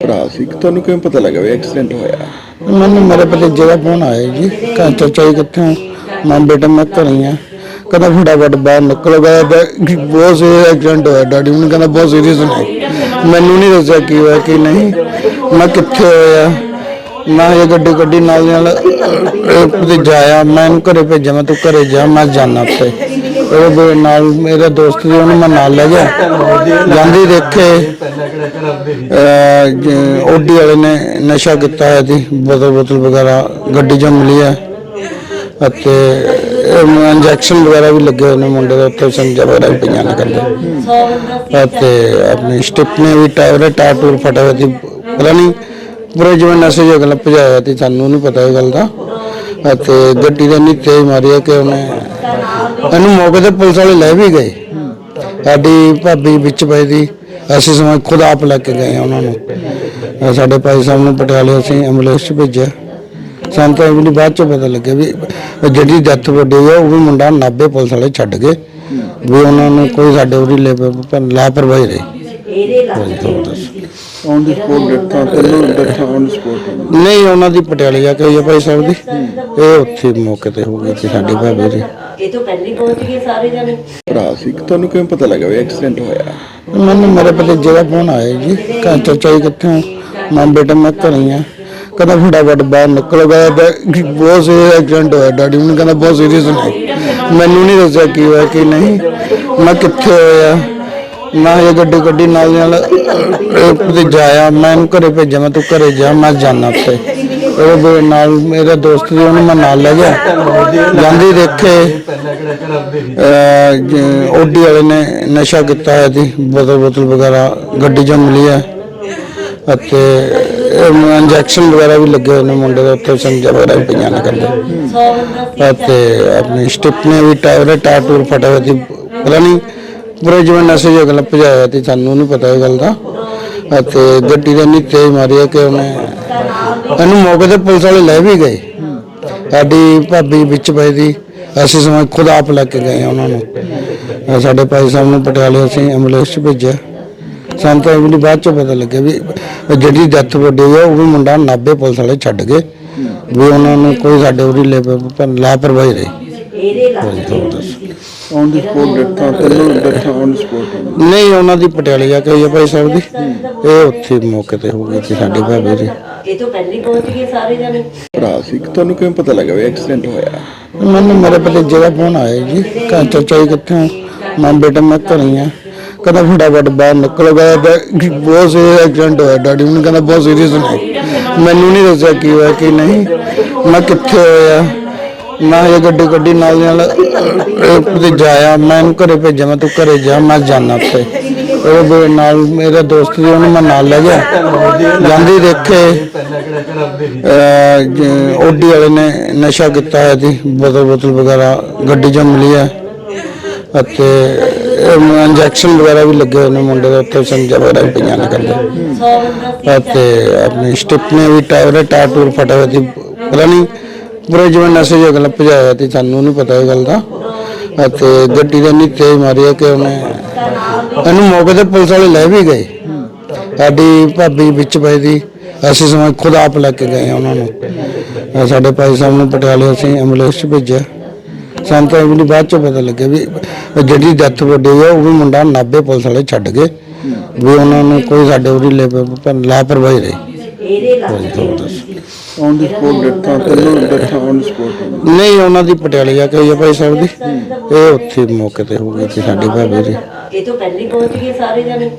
ਭਰਾ ਸੀ ਤੁਹਾਨੂੰ ਕਿਵੇਂ ਪਤਾ ਲੱਗਾ ਵੀ ਐਕਸੀਡੈਂਟ ਹੋਇਆ? ਮੈਨੂੰ ਮੇਰੇ ਭਤੀਜੇ ਦਾ ਫੋਨ ਆਇਆ ਜੀ ਕਹਾਂ ਚਾਚਾ ਜੀ ਕਿੱਥੇ ਹੋ ਮੈਂ ਬੇਟਾ ਮੈਂ ਘਰ ਹੀ। ਆ ਕਹਿੰਦਾ ਫਟਾਫਟ ਬਾਹਰ ਨਿਕਲੋ ਗਿਆ ਬਹੁਤ ਸੀ ਐਕਸੀਡੈਂਟ ਹੋਇਆ ਡੈਡੀ ਨੂੰ ਕਹਿੰਦਾ ਬਹੁਤ ਸੀਰੀਅਸ ਨੇ। ਮੈਨੂੰ ਨਹੀਂ ਦੱਸਿਆ ਕੀ ਹੋਇਆ ਕੀ ਨਹੀਂ। ਮੈਂ ਕਿੱਥੇ ਹੋਇਆ? ਮੈਂ ਇਹ ਗੱਡੀ ਗੱਡੀ ਨਾਲ ਦੀ ਨਾਲ ਅਹ, ਭਤੀਜਾ ਆਇਆ ਮੈਂ ਇਹਨੂੰ ਘਰੇ ਭੇਜਿਆ ਮੈਂ ਤੂੰ ਘਰੇ ਜਾ ਮੈਂ ਜਾਣਾ ਉੱਤੇ ਉਹਦੇ ਨਾਲ ਮੇਰਾ ਦੋਸਤ ਸੀ ਉਹਨੂੰ ਮੈਂ ਨਾਲ ਲੈ ਗਿਆ। ਜਾਂਦੀ ਦੇਖੇ ਓਡੀ ਵਾਲੇ ਨੇ ਨਸ਼ਾ ਕੀਤਾ ਹੋਇਆ ਸੀ, ਬੋਤਲ ਬੋਤਲ ਵਗੈਰਾ, ਗੱਡੀ 'ਚੋਂ ਮਿਲੀ ਹੈ ਅਤੇ ਇੰਜੈਕਸ਼ਨ ਵਗੈਰਾ ਵੀ ਲੱਗੇ ਹੋਏ ਨੇ ਮੁੰਡੇ ਦੇ ਉੱਤੇ ਸੰਜਾ ਵਗੈਰਾ ਵੀ ਪਈਆਂ ਨੇ ਕਰਦੇ ਅਤੇ ਆਪਣੀ ਸਟਿਪ ਨੇ ਵੀ ਟਾਇਰ ਟਾਇਰ ਟੂਰ ਫਟਿਆ ਹੋਇਆ ਸੀ। ਪਤਾ ਨਹੀਂ, ਪੂਰੇ ਜਿਵੇਂ ਨਸ਼ੇ ਜੋ ਗੱਲ ਭਜਾਇਆ ਸੀ, ਸਾਨੂੰ ਨਹੀਂ ਪਤਾ ਇਹ ਗੱਲ ਦਾ। ਅਤੇ ਗੱਡੀ ਦਾ ਇੰਨੀ ਤੇਜ਼ ਮਾਰੀ ਹੈ ਕਿ ਉਹਨੇ ਇਹਨੂੰ ਮੌਕੇ ਤੇ ਪੁਲਿਸ ਵਾਲੇ ਲੈ ਵੀ ਗਏ। ਸਾਡੀ ਭਾਬੀ ਵਿੱਚ ਪਈ ਦੀ। ਅਸੀਂ ਸਮਾਂ ਖੁਦ ਆਪ ਲੈ ਕੇ ਗਏ ਉਹਨਾਂ ਨੂੰ। ਅਹ ਸਾਡੇ ਭਾਈ ਸਾਹਿਬ ਨੂੰ ਪਟਿਆਲੇ ਅਸੀਂ ਐਂਬੂਲੈਂਸ 'ਚ ਭੇਜਿਆ। ਸਾਨੂੰ ਤਾਂ ਇਹ ਵੀ ਨਹੀਂ ਬਾਅਦ ਚ ਪਤਾ ਲੱਗਿਆ ਵੀ ਜਿਹੜੀ ਡੈਥ ਵੱਡੀ ਆ ਉਹ ਵੀ ਮੁੰਡਾ ਨਾਭੇ ਪੁਲਿਸ ਵਾਲੇ ਛੱਡ ਗਏ। ਵੀ ਉਹਨਾਂ ਨੂੰ ਕੋਈ ਸਾਡੇ ਉਰੀ ਲੈ ਲਾਪਰਵਾਹੀ ਰਹੀ ਔਨ ਦੀ ਸਪੋਰਟ ਡੈਥਾਂ ਤਿੰਨੋਂ ਡੈਥਾਂ ਔਨ ਦੀ ਸਪੋਰਟ ਨਹੀਂ ਉਹਨਾਂ ਦੀ ਪਟਿਆਲੇ ਜਾ ਕੇ ਹੋਈ ਆ ਭਾਈ ਸਾਹਿਬ ਦੀ। ਇਹ ਉੱਥੇ ਮੌਕੇ ਤੇ ਹੋ ਗਈ ਸੀ ਸਾਡੀ ਭਾਬੀ ਦੀ। ਇਹ ਤੋਂ ਪਹਿਲੇ ਹੀ ਪਹੁੰਚ ਗਏ ਸਾਰੇ ਜਣੇ। ਭਰਾ ਸੀ ਤੁਹਾਨੂੰ ਕਿਵੇਂ ਪਤਾ ਲੱਗਾ ਵੀ ਐਕਸੀਡੈਂਟ ਹੋਇਆ? ਮੈਨੂੰ ਮੇਰੇ ਭਤੀਜੇ ਦਾ ਫੋਨ ਆਇਆ ਜੀ ਚਾਚਾ ਜੀ ਕਿੱਥੇ ਹੋ ਮੈਂ ਬੇਟਾ ਮੈਂ ਘਰ ਹੀ ਆ। ਕਹਿੰਦਾ ਫਟਾਫਟ ਬਾਹਰ ਨਿਕਲੋ ਗਿਆ ਬਹੁਤ ਸੀ ਐਕਸੀਡੈਂਟ ਹੋਇਆ ਡੈਡੀ ਨੂੰ ਕਹਿੰਦਾ ਬਹੁਤ ਸੀਰੀਅਸ ਨੇ ਮੈਨੂੰ ਨਹੀਂ ਦੱਸਿਆ ਕੀ ਹੋਇਆ ਕੀ ਨਹੀਂ। ਮੈਂ ਕਿੱਥੇ ਹੋਇਆ? ਮੈਂ ਇਹ ਗੱਡੀ ਗੱਡੀ ਨਾਲ ਦੀ ਨਾਲ ਅਹ, ਭਤੀਜਾ ਆਇਆ ਮੈਂ ਇਹਨੂੰ ਘਰੇ ਭੇਜਿਆ ਮੈਂ ਤੂੰ ਘਰੇ ਜਾ ਮੈਂ ਜਾਣਾ ਉੱਤੇ ਉਹਦੇ ਨਾਲ ਮੇਰਾ ਦੋਸਤ ਸੀ ਉਹਨੂੰ ਮੈਂ ਨਾਲ ਲੈ ਗਿਆ। ਜਾਂਦੀ ਦੇਖੇ ਓਡੀ ਵਾਲੇ ਨੇ ਨਸ਼ਾ ਕੀਤਾ ਹੋਇਆ ਸੀ, ਬੋਤਲ ਬੋਤਲ ਵਗੈਰਾ, ਗੱਡੀ 'ਚੋਂ ਮਿਲੀ ਹੈ। ਅਤੇ ਇੰਜੈਕਸ਼ਨ ਵਗੈਰਾ ਵੀ ਲੱਗੇ ਹੋਏ ਨੇ ਮੁੰਡੇ ਦੇ ਉੱਤੇ ਸੰਜਾ ਵਗੈਰਾ ਵੀ ਪਈਆਂ ਨੇ ਕਰਦੇ ਅਤੇ ਆਪਣੀ ਸਟਿਪ ਨੇ ਵੀ ਟਾਇਰ ਟਾਇਰ ਟੂਰ ਫਟਿਆ ਹੋਇਆ ਸੀ। ਪਤਾ ਨਹੀਂ ਪੂਰੇ ਜਿਵੇਂ ਨਸ਼ੇ ਜੋ ਗੱਲ ਭਜਾਇਆ ਸੀ, ਸਾਨੂੰ ਨਹੀਂ ਪਤਾ ਇਹ ਗੱਲ ਦਾ। ਅਤੇ ਗੱਡੀ ਦਾ ਇੰਨੀ ਤੇਜ਼ ਮਾਰੀ ਹੈ ਕਿ ਉਹਨੇ ਇਹਨੂੰ ਮੌਕੇ ਤੇ ਪੁਲਿਸ ਵਾਲੇ ਲੈ ਵੀ ਗਏ। ਸਾਡੀ ਭਾਬੀ ਵਿੱਚ ਪਈ ਦੀ। ਅਸੀਂ ਸਮਾਂ ਖੁਦ ਆਪ ਲੈ ਕੇ ਗਏ ਉਹਨਾਂ ਨੂੰ। ਅਹ ਸਾਡੇ ਭਾਈ ਸਾਹਿਬ ਨੂੰ ਪਟਿਆਲੇ ਅਸੀਂ ਐਂਬੂਲੈਂਸ 'ਚ ਭੇਜਿਆ। ਸਾਨੂੰ ਤਾਂ ਵੀ ਬਾਅਦ ਚ ਪਤਾ ਲੱਗਿਆ ਵੀ ਜਿਹੜੀ ਡੈਥ ਵੱਡੀ ਆ ਉਹ ਵੀ ਮੁੰਡਾ ਨਾਭੇ ਪੁਲਿਸ ਵਾਲੇ ਛੱਡ ਗਏ। ਵੀ ਉਹਨਾਂ ਨੂੰ ਕੋਈ ਸਾਡੇ ਉਰੀ ਲੈ ਲਾਪਰਵਾਹੀ ਰਹੀ। ਇਹਦੇ ਲੱਗ ਔਨ ਦੀ ਸਪੋਰਟ ਡੈਥਾਂ ਤਿੰਨੋਂ ਡੈਥਾਂ ਔਨ ਦੀ ਸਪੋਰਟ ਨਹੀਂ ਉਹਨਾਂ ਦੀ ਪਟਿਆਲੇ ਜਾ ਕੇ ਹੋਈ ਭਾਈ ਸਾਹਿਬ ਦੀ। ਇਹ ਉੱਥੇ ਮੌਕੇ ਤੇ ਹੋ ਗਈ ਸੀ ਸਾਡੀ ਭਾਬੀ ਦੀ। ਇਹ ਤੋਂ ਪਹਿਲੇ ਪਹੁੰਚ ਗਏ ਸਾਰੇ ਜਣੇ। ਭਰਾ ਸੀ ਤੁਹਾਨੂੰ ਕਿਵੇਂ ਪਤਾ ਲੱਗਾ ਵੀ ਐਕਸੀਡੈਂਟ ਹੋਇਆ? ਮੈਨੂੰ ਮੇਰੇ ਭਤੀਜੇ ਦਾ ਫੋਨ ਆਇਆ ਜੀ ਕਹਾਂ ਚਾਚਾ ਜੀ ਕਿੱਥੇ ਹੋ ਮੈਂ ਬੇਟਾ ਮੈਂ ਘਰ ਆ। ਕਹਿੰਦਾ ਫਟਾਫਟ ਬਾਹਰ ਨਿਕਲੋ ਗਿਆ ਬਹੁਤ ਸੀ ਐਕਸੀਡੈਂਟ ਹੋਇਆ ਡੈਡੀ ਨੂੰ ਕਹਿੰਦਾ ਬਹੁਤ ਸੀਰੀਅਸ ਨੇ। ਮੈਨੂੰ ਨਹੀਂ ਦੱਸਿਆ ਕੀ ਹੋਇਆ ਕੀ ਨਹੀਂ। ਮੈਂ ਕਿੱਥੇ ਹੋਇਆ? ਮੈਂ ਇਹ ਗੱਡੀ ਗੱਡੀ ਨਾਲ ਦੀ ਨਾਲ ਅਹ, ਭਤੀਜਾ ਆਇਆ ਮੈਂ ਇਹਨੂੰ ਘਰੇ ਭੇਜਿਆ ਮੈਂ ਤੂੰ ਘਰੇ ਜਾ ਮੈਂ ਜਾਣਾ ਉੱਥੇ। ਉਹਦੇ ਨਾਲ ਮੇਰਾ ਦੋਸਤ ਜੀ ਉਹਨੂੰ ਮੈਂ ਨਾਲ ਲੈ ਗਿਆ। ਜਾਂਦੀ ਦੇਖੇ ਓਡੀ ਵਾਲੇ ਨੇ ਨਸ਼ਾ ਕੀਤਾ ਹੋਇਆ ਸੀ, ਬੋਤਲ ਬੋਤਲ ਵਗੈਰਾ, ਗੱਡੀ 'ਚੋਂ ਮਿਲੀ ਹੈ। ਅਤੇ ਇੰਜੈਕਸ਼ਨ ਵਗੈਰਾ ਵੀ ਲੱਗੇ ਹੋਏ ਨੇ ਮੁੰਡੇ ਦੇ ਉੱਤੇ ਸੰਜਾ ਵਗੈਰਾ ਵੀ ਪਈਆਂ ਨੇ ਕਰਦੇ ਅਤੇ ਆਪਣੀ ਸਟਿਪ ਨੇ ਵੀ ਟਾਇਰ ਟਾਇਰ ਟੂਰ ਫਟਿਆ ਹੋਇਆ ਸੀ। ਪਤਾ ਨਹੀਂ, ਪੂਰੇ ਜਿਵੇਂ ਨਸ਼ੇ ਜੋ ਗੱਲ ਭਜਾਇਆ ਸੀ, ਸਾਨੂੰ ਨਹੀਂ ਪਤਾ ਇਹ ਗੱਲ ਦਾ। ਅਤੇ ਗੱਡੀ ਦਾ ਨਹੀਂ ਤੇਜ਼ ਮਾਰੀ ਕਿ ਉਹਨੇ ਇਹਨੂੰ ਮੌਕੇ ਤੇ ਪੁਲਿਸ ਵਾਲੇ ਲੈ ਵੀ ਗਏ। ਸਾਡੀ ਭਾਬੀ ਵਿੱਚ ਪਈ ਦੀ। ਅਸੀਂ ਸਮਾਂ ਖੁਦ ਆਪ ਲੈ ਕੇ ਗਏ ਉਹਨਾਂ ਨੂੰ। ਸਾਡੇ ਭਾਈ ਸਾਹਿਬ ਨੂੰ ਪਟਿਆਲੇ ਅਸੀਂ ਐਂਬੂਲੈਂਸ 'ਚ ਭੇਜਿਆ। ਸਾਨੂੰ ਤਾਂ ਇਹ ਬਾਅਦ ਚ ਪਤਾ ਲੱਗਿਆ ਵੀ ਜਿਹੜੀ ਡੈਥ ਵੱਡੀ ਆ ਉਹ ਵੀ ਮੁੰਡਾ ਨਾਭੇ ਪੁਲਿਸ ਵਾਲੇ ਛੱਡ ਗਏ। ਵੀ ਉਹਨਾਂ ਨੂੰ ਕੋਈ ਸਾਡੇ ਉਰੀ ਲੈ ਲਾਪਰਵਾਹੀ ਰਹੀ ਔਨ ਦੀ ਸਪੋਰਟ ਡੈਥਾਂ ਤਿੰਨੋਂ ਡੈਥਾਂ ਔਨ ਦੀ ਸਪੋਰਟ ਨਹੀਂ ਉਹਨਾਂ ਦੀ ਪਟਿਆਲੇ ਜਾ ਕੇ ਹੋਈ ਆ ਭਾਈ ਸਾਹਿਬ ਦੀ। ਇਹ ਉੱਥੇ ਮੌਕੇ ਤੇ ਹੋ ਗਈ ਸੀ ਸਾਡੀ ਭਾਬੀ ਦੀ। ਇਹ ਤੋਂ ਪਹਿਲੇ ਹੀ ਪਹੁੰਚ ਗਏ ਸਾਰੇ ਜਣੇ।